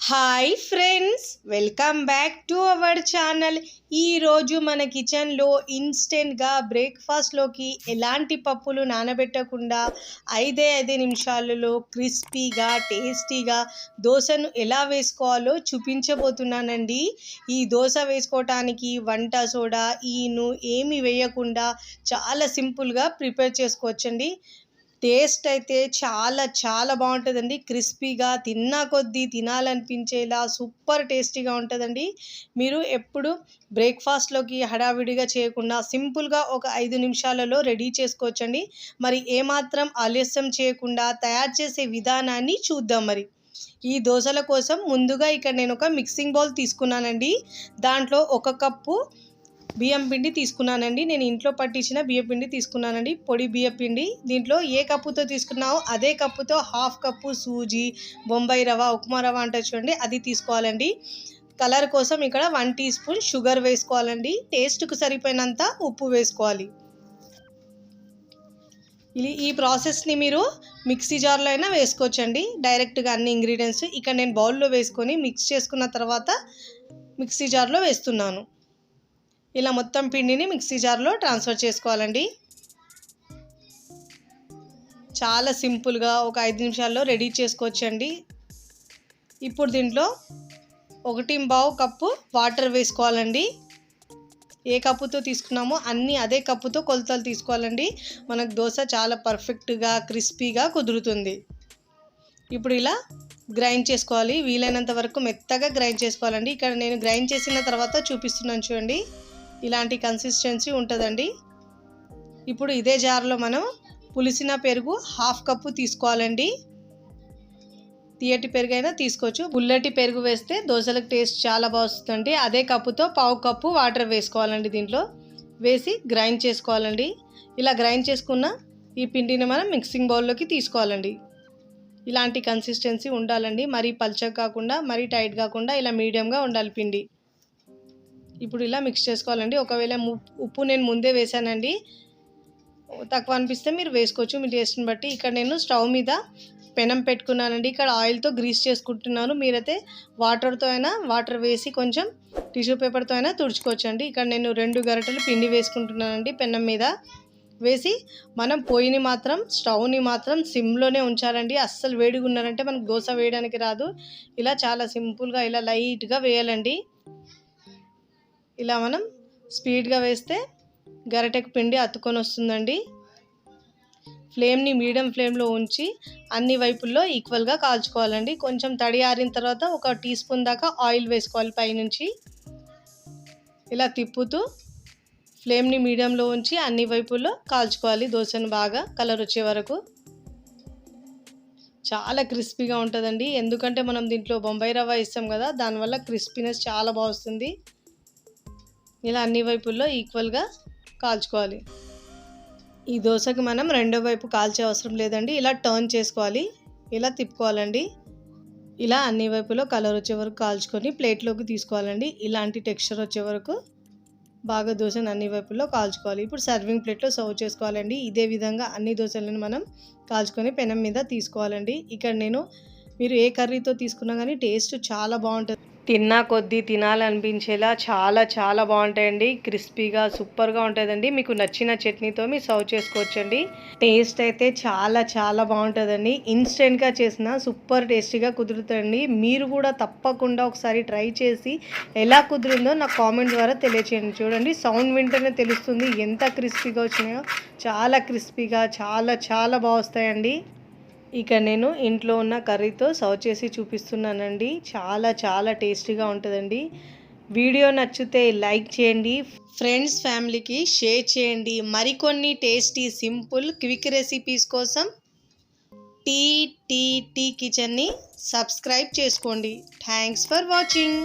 Hi friends welcome back to our channel ఈరోజు మన కిచెన్లో ఇన్స్టెంట్గా బ్రేక్ఫాస్ట్లోకి ఎలాంటి పప్పులు నానబెట్టకుండా ఐదే ఐదు నిమిషాలలో క్రిస్పీగా టేస్టీగా దోశను ఎలా వేసుకోవాలో చూపించబోతున్నానండి. ఈ దోశ వేసుకోవటానికి వంట సోడా ఈను ఏమి వేయకుండా చాలా సింపుల్గా ప్రిపేర్ చేసుకోవచ్చండి. టేస్ట్ అయితే చాలా చాలా బాగుంటుందండి. క్రిస్పీగా తిన్నా కొద్దీ తినాలనిపించేలా సూపర్ టేస్టీగా ఉంటుందండి. మీరు ఎప్పుడు బ్రేక్ఫాస్ట్లోకి హడావిడిగా చేయకుండా సింపుల్గా ఒక ఐదు నిమిషాలలో రెడీ చేసుకోవచ్చండి. మరి ఏమాత్రం ఆలస్యం చేయకుండా తయారు చేసే విధానాన్ని చూద్దాం మరి. ఈ దోశల కోసం ముందుగా ఇక్కడ నేను ఒక మిక్సింగ్ బౌల్ తీసుకున్నానండి. దాంట్లో ఒక కప్పు బియ్యం పిండి తీసుకున్నానండి. నేను ఇంట్లో పట్టించిన బియ్యం పిండి తీసుకున్నానండి. పొడి బియ్యం పిండి. దీంట్లో ఏ కప్పుతో తీసుకున్నావో అదే కప్పుతో హాఫ్ కప్పు సూజీ బొంబాయి రవ ఉప్మా రవ అంటే చూడండి అది తీసుకోవాలండి. కలర్ కోసం ఇక్కడ వన్ టీ స్పూన్ షుగర్ వేసుకోవాలండి. టేస్ట్కు సరిపోయినంత ఉప్పు వేసుకోవాలి. ఇది ఈ ప్రాసెస్ని మీరు మిక్సీ జార్లో అయినా వేసుకోవచ్చండి. డైరెక్ట్గా అన్ని ఇంగ్రీడియంట్స్ ఇక్కడ నేను బౌల్లో వేసుకొని మిక్స్ చేసుకున్న తర్వాత మిక్సీ జార్లో వేస్తున్నాను. ఇలా మొత్తం పిండిని మిక్సీ జార్లో ట్రాన్స్ఫర్ చేసుకోవాలండి. చాలా సింపుల్గా ఒక ఐదు నిమిషాల్లో రెడీ చేసుకోవచ్చండి. ఇప్పుడు దీంట్లో ఒకటి బావు కప్పు వాటర్ వేసుకోవాలండి. ఏ కప్పుతో తీసుకున్నామో అన్నీ అదే కప్పుతో కొలతలు తీసుకోవాలండి. మనకు దోశ చాలా పర్ఫెక్ట్గా క్రిస్పీగా కుదురుతుంది. ఇప్పుడు ఇలా గ్రైండ్ చేసుకోవాలి. వీలైనంత వరకు మెత్తగా గ్రైండ్ చేసుకోవాలండి. ఇక్కడ నేను గ్రైండ్ చేసిన తర్వాత చూపిస్తున్నాను చూడండి. ఇలాంటి కన్సిస్టెన్సీ ఉంటుందండి. ఇప్పుడు ఇదే జార్లో మనం పులిసిన పెరుగు హాఫ్ కప్పు తీసుకోవాలండి. తీయటి పెరుగు అయినా తీసుకోవచ్చు. బుల్లటి పెరుగు వేస్తే దోశలకు టేస్ట్ చాలా బాగా వస్తుందండి. అదే కప్పుతో పావు కప్పు వాటర్ వేసుకోవాలండి దీంట్లో. వేసి గ్రైండ్ చేసుకోవాలండి. ఇలా గ్రైండ్ చేసుకున్న ఈ పిండిని మనం మిక్సింగ్ బౌల్లోకి తీసుకోవాలండి. ఇలాంటి కన్సిస్టెన్సీ ఉండాలండి. మరీ పల్చగా కాకుండా మరీ టైట్ కాకుండా ఇలా మీడియంగా ఉండాలి పిండి. ఇప్పుడు ఇలా మిక్స్ చేసుకోవాలండి. ఒకవేళ ఉప్పు నేను ముందే వేసానండి. తక్కువ అనిపిస్తే మీరు వేసుకోవచ్చు. మీ టేస్ట్ని బట్టి. ఇక్కడ నేను స్టవ్ మీద పెనం పెట్టుకున్నానండి. ఇక్కడ ఆయిల్తో గ్రీస్ చేసుకుంటున్నాను. మీరైతే వాటర్తో అయినా వాటర్ వేసి కొంచెం టిష్యూ పేపర్తో అయినా తుడుచుకోవచ్చు అండి ఇక్కడ నేను రెండు గరిటెలు పిండి వేసుకుంటున్నానండి పెనం మీద. వేసి మనం పొయ్యిని మాత్రం స్టవ్ని మాత్రం సిమ్లోనే ఉంచాలండి. అస్సలు వేడిగా ఉన్నారంటే మనకు దోశ వేయడానికి రాదు. ఇలా చాలా సింపుల్గా ఇలా లైట్గా వేయాలండి. ఇలా మనం స్పీడ్గా వేస్తే గరిటెకు పిండి అతుకొని వస్తుందండి. ఫ్లేమ్ని మీడియం ఫ్లేమ్లో ఉంచి అన్ని వైపుల్లో ఈక్వల్గా కాల్చుకోవాలండి. కొంచెం తడి ఆరిన తర్వాత ఒక టీ స్పూన్ దాకా ఆయిల్ వేసుకోవాలి పైనుంచి. ఇలా తిప్పుతూ ఫ్లేమ్ని మీడియంలో ఉంచి అన్ని వైపుల్లో కాల్చుకోవాలి దోశను బాగా కలర్ వచ్చే వరకు. చాలా క్రిస్పీగా ఉంటుందండి. ఎందుకంటే మనం దీంట్లో బొంబాయి రవ్వ ఇస్తాం కదా దానివల్ల క్రిస్పీనెస్ చాలా బాగుంది ఇలా అన్ని వైపుల్లో ఈక్వల్గా కాల్చుకోవాలి. ఈ దోశకి మనం రెండో వైపు కాల్చే అవసరం లేదండి. ఇలా టర్న్ చేసుకోవాలి. ఇలా తిప్పుకోవాలండి. ఇలా అన్ని వైపులో కలర్ వచ్చే వరకు కాల్చుకొని ప్లేట్లోకి తీసుకోవాలండి. ఇలాంటి టెక్స్చర్ వచ్చే వరకు బాగా దోశను అన్ని వైపుల్లో కాల్చుకోవాలి. ఇప్పుడు సర్వింగ్ ప్లేట్లో సర్వ్ చేసుకోవాలండి. ఇదే విధంగా అన్ని దోశలను మనం కాల్చుకొని పెనం మీద తీసుకోవాలండి. ఇక్కడ నేను మీరు ఏ కర్రీతో తీసుకున్నా కానీ టేస్ట్ చాలా బాగుంటుంది. తిన్నా కొద్దీ తినాలనిపించేలా చాలా చాలా బాగుంటాయండి. క్రిస్పీగా సూపర్గా ఉంటుందండి. మీకు నచ్చిన చట్నీతో మీరు సర్వ్ చేసుకోవచ్చండి. టేస్ట్ అయితే చాలా చాలా బాగుంటుందండి. ఇన్స్టెంట్గా చేసిన సూపర్ టేస్టీగా కుదురుతుంది మీరు కూడా తప్పకుండా ఒకసారి ట్రై చేసి ఎలా కుదిరిందో నాకు కామెంట్ ద్వారా తెలియచేయండి. చూడండి సౌండ్ వింటేనే తెలుస్తుంది ఎంత క్రిస్పీగా వచ్చినాయో. చాలా క్రిస్పీగా చాలా చాలా బాగా వస్తాయండి. ఇక నేను ఇంట్లో ఉన్న కర్రీతో సర్వ్ చేసి చూపిస్తున్నానండి. చాలా చాలా టేస్టీగా ఉంటుందండి. వీడియో నచ్చితే లైక్ చేయండి. ఫ్రెండ్స్ ఫ్యామిలీకి షేర్ చేయండి. మరికొన్ని టేస్టీ సింపుల్ క్విక్ రెసిపీస్ కోసం టీ టీ టీ కిచెన్ని సబ్స్క్రైబ్ చేసుకోండి. Thanks for watching.